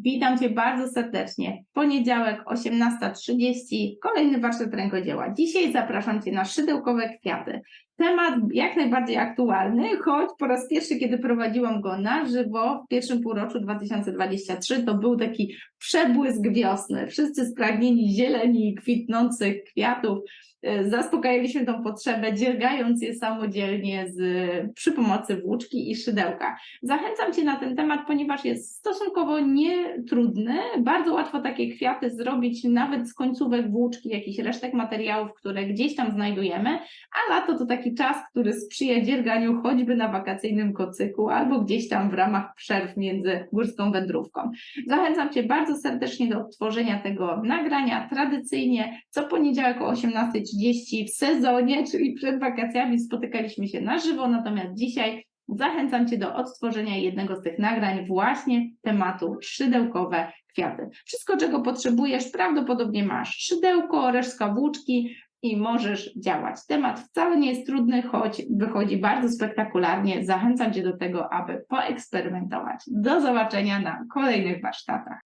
Witam Cię bardzo serdecznie. Poniedziałek 18.30, kolejny warsztat rękodzieła. Dzisiaj zapraszam Cię na szydełkowe kwiaty. Temat jak najbardziej aktualny, choć po raz pierwszy, kiedy prowadziłam go na żywo w pierwszym półroczu 2023, to był taki przebłysk wiosny. Wszyscy spragnieni zieleni i kwitnących kwiatów. E, Zaspokajaliśmy tą potrzebę, dziergając je samodzielnie z, przy pomocy włóczki i szydełka. Zachęcam Cię na ten temat, ponieważ jest stosunkowo nietrudny. Bardzo łatwo takie kwiaty zrobić nawet z końcówek włóczki, jakichś resztek materiałów, które gdzieś tam znajdujemy, a lato to taki czas, który sprzyja dzierganiu choćby na wakacyjnym kocyku albo gdzieś tam w ramach przerw między górską wędrówką. Zachęcam Cię bardzo serdecznie do odtworzenia tego nagrania tradycyjnie co poniedziałek o 18.30 w sezonie, czyli przed wakacjami spotykaliśmy się na żywo, natomiast dzisiaj zachęcam Cię do odtworzenia jednego z tych nagrań właśnie tematu szydełkowe kwiaty. Wszystko, czego potrzebujesz, prawdopodobnie masz szydełko, resztka włóczki i możesz działać. Temat wcale nie jest trudny, choć wychodzi bardzo spektakularnie. Zachęcam Cię do tego, aby poeksperymentować. Do zobaczenia na kolejnych warsztatach.